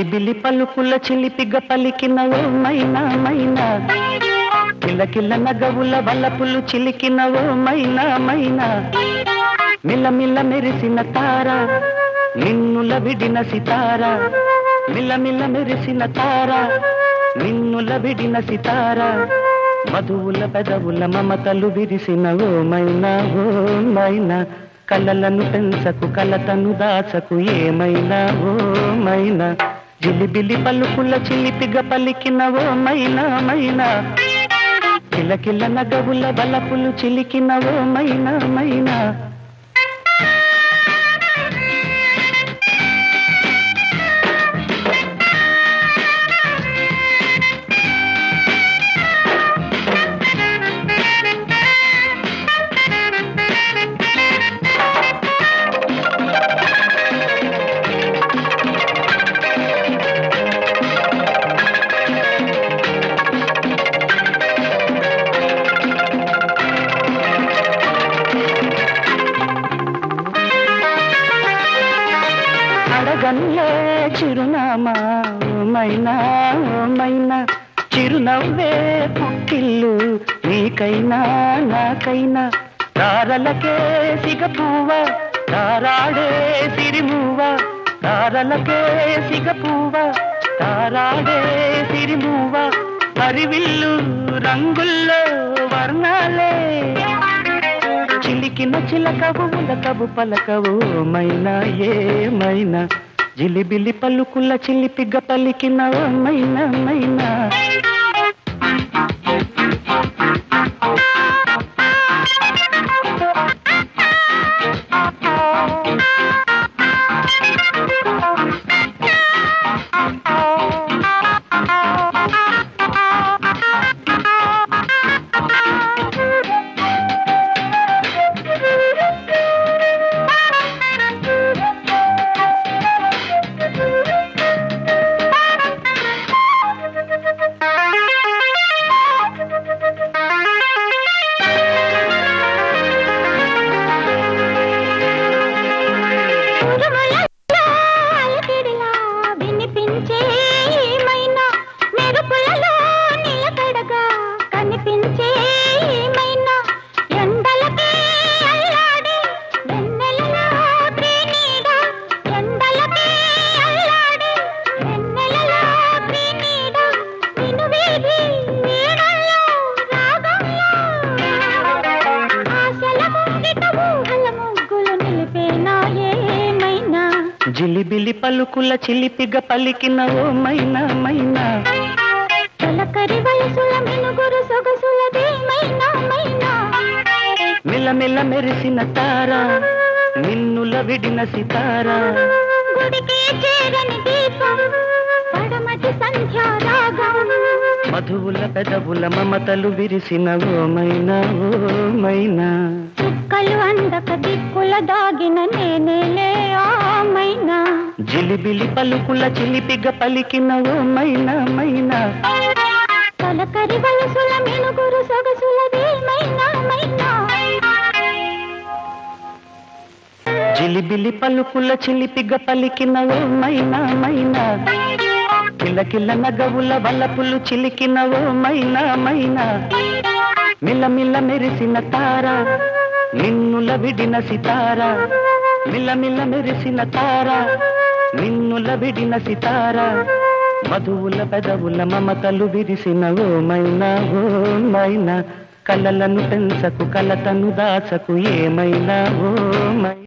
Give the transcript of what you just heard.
జిలిబిలి పలుకుల చిలిపిగ పలికిన ఓ మైనా మైనా. కిల్ల నగవుల వలపులు చిలికిన ఓ మైనా మైనా. మిలమిల మెరిసిన తార నిన్నుల విడిన సితార. మిలమిల మెరిసిన తార నిన్నుల విడిన సితార. మధువుల పెదవుల మమతలు విరిసిన ఓ మైనా ఓ మైనా. కలలను పెంచకు కలతను దాచకు ఏమైనా ఓ మైనా. జిలిబిలి పలుకుల చిల్లిపిగ పలికినవో ఓ మైనా మైనా. కిలకిల నగవుల బలపులు చిలికినవో మైనా మైనా. అడగన్లే చిరునామా ఓ మైనా మైనా. చిరునవ్వే పుట్టిల్లు నీకైనా నాకైనా. తారలకే సిగపువ్వ తారాడే సిరిమువ్వ తారలకే సిగపువ్వ తారాడే సిరిమువ్వ హరివిల్లు రంగుల్లో వర్ణాలే. చిలికిన చిలకవు ఉలకవు పలకవు మైనా ఏమైనా జిలిబిలి పలుకుల చిలిపిగ పలికిన ఓ మైనా. మైనా ఉరుములలో జిలిబిలి పలుకుల చిలిపిగ పలికిన ఓ మైనా మైనా. తొలకరి వయసుల మినుగురు సొగసులదేమైనా మైనా మిలమిల మెరిసిన తార నిన్నుల విడిన సితార. గుడికి చేరని దీపం పడమటి సంధ్యా రాగం. మధువుల పెదవుల మమతలు విరిసిన ఓ మైనా ఓ మైనా. చుక్కలు అందక దిక్కుల దాగిన నేనేలే. ఆమైనా జిలిబిలి పలుకుల చిలిపిగ పలికిన ఓ మైనా మైనా. తొలకరి వయసుల మినుగురు సొగసులదేమైనా మైనా జిలిబిలి పలుకుల చిలిపిగ పలికిన ఓ మైనా. మైనా కిలకిల నగవుల వలపులు చిలికిన ఓ మైనా. మైనా మిలమిల మెరిసిన తార నిన్నుల విడిన సితార. మిలమిల మెరిసిన తార నిన్నుల విడిన సితార మధువుల పెదవుల మమతలు విరిసిన ఓ మైనా ఓ మైనా. కలలను పెంచకు కలతను దాచకు ఏమైనా ఓ మై